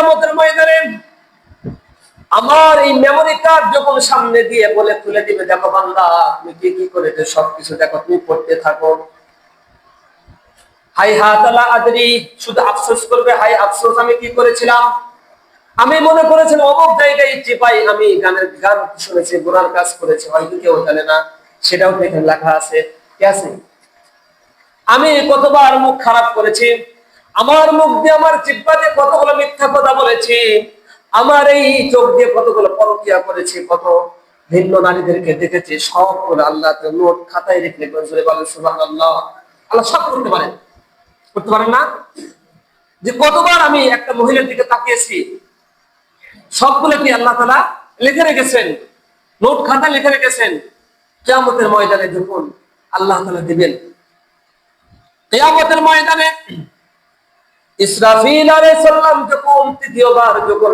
কিয়ামতের ময়দানে আমার এই মেমোরি কার্ড যখন সামনে দিয়ে বলে তুলে দিবে, দেখো বান্দা, তুমি কি কি করেছ? সবকিছু দেখো, তুমি পড়তে থাকো। হাই হাতালা আদরি, শুধু আফসোস করবে হাই আফসোস, আমি কি করেছিলাম? আমি মনে করেছিলাম, অমুক জায়গায় চিপাই আমি গানের গান শুনেছি গোড়ার কাজ করেছি, হয়তো কেউ জানে না, সেটাও এখানে লেখা আছে। কি আছে? আমি কতবার মুখ খারাপ করেছি আমার মুখ দিয়ে, আমার জিব্বা দিয়ে কতগুলো মিথ্যা কথা বলেছি? আমার এই চোখ দিয়ে কতগুলো পরকিয়া করেছি? কত ভিন্ন নারীদেরকে দেখেছি? সব করে আল্লাহ নোট খাতায় রেখে জোরে বলেন, সুবহানাল্লাহ। আল্লাহ সব করতে পারেন। করতে পারেন না? যে কতবার আমি একটা মহিলার দিকে তাকিয়েছি, সবগুলো কি আল্লাহ তালা লিখে রেখেছেন? নোট খাতা লিখে রেখেছেন? কেয়ামতের ময়দানে যখন আল্লাহ তালা দিবেন, কেয়ামতের ময়দানে ইসরাফিল যখন তৃতীয়বার যখন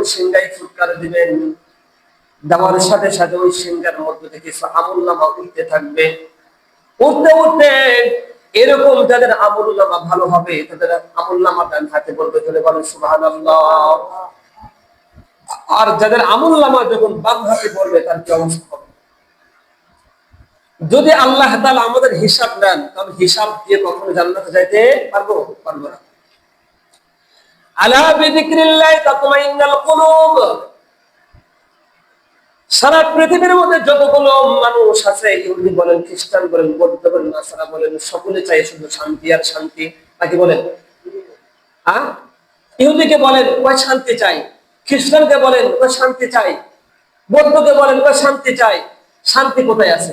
দিবেন, দেওয়ার সাথে সাথে ওই সিংহার মধ্যে থেকে নামা উঠতে থাকবে। উঠতে উঠতে এরকম যাদের আমল নামা ভালো হবে, তাদের নামা হাতে বলবে চলে আর যাদের নামা যখন বাম হাতে পড়বে তার কি অবস্থা হবে? যদি আল্লাহ তাআলা আমাদের হিসাব নেন তাহলে হিসাব দিয়ে কখনো জান্নাতে যাইতে পারব? পারব না। আলা সারা পৃথিবীর মধ্যে যতগুলো মানুষ আছে, ইহুদি বলেন, খ্রিস্টান বলেন, বৌদ্ধ বলেন, নাসারা বলেন, সকলে চাই শুধু শান্তি আর শান্তি। নাকি বলেন? হ্যাঁ ইহুদিকে বলেন কয় শান্তি চাই। খ্রিস্টানকে বলেন কয় শান্তি চাই। বৌদ্ধকে বলেন কয় শান্তি চাই। শান্তি কোথায় আছে?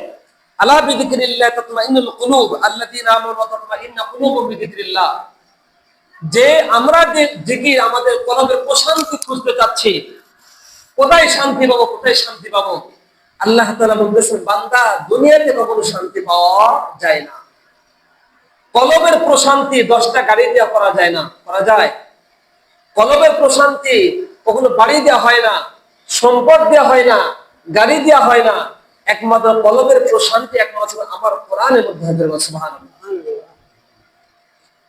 আলা বিযিকরিল্লাহ তাতমাইন্নুল কুলুব আল্লাযীনা আমানু ওয়া তাতমাইন্নু কুলুবুহুম বিযিকরিল্লাহ যে আমরা যে জিকির আমাদের কলবের প্রশান্তি খুঁজতে চাচ্ছি, কোথায় শান্তি পাবো, কোথায় শান্তি পাবো? আল্লাহ তাআলা বলতেছেন, বান্দা, দুনিয়াতে কখনো শান্তি পাওয়া যায় না। কলবের প্রশান্তি দশটা গাড়ি দেওয়া করা যায় না, করা যায়। কলবের প্রশান্তি কখনো বাড়ি দেওয়া হয় না, সম্পদ দেওয়া হয় না, গাড়ি দেওয়া হয় না। একমাত্র কলমের প্রশান্তি একমাত্র আমার কোরআনের মধ্যে হাজির সুবহানাল্লাহ।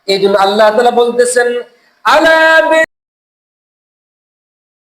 এই জন্য আল্লাহ তাআলা বলতেছেন আলা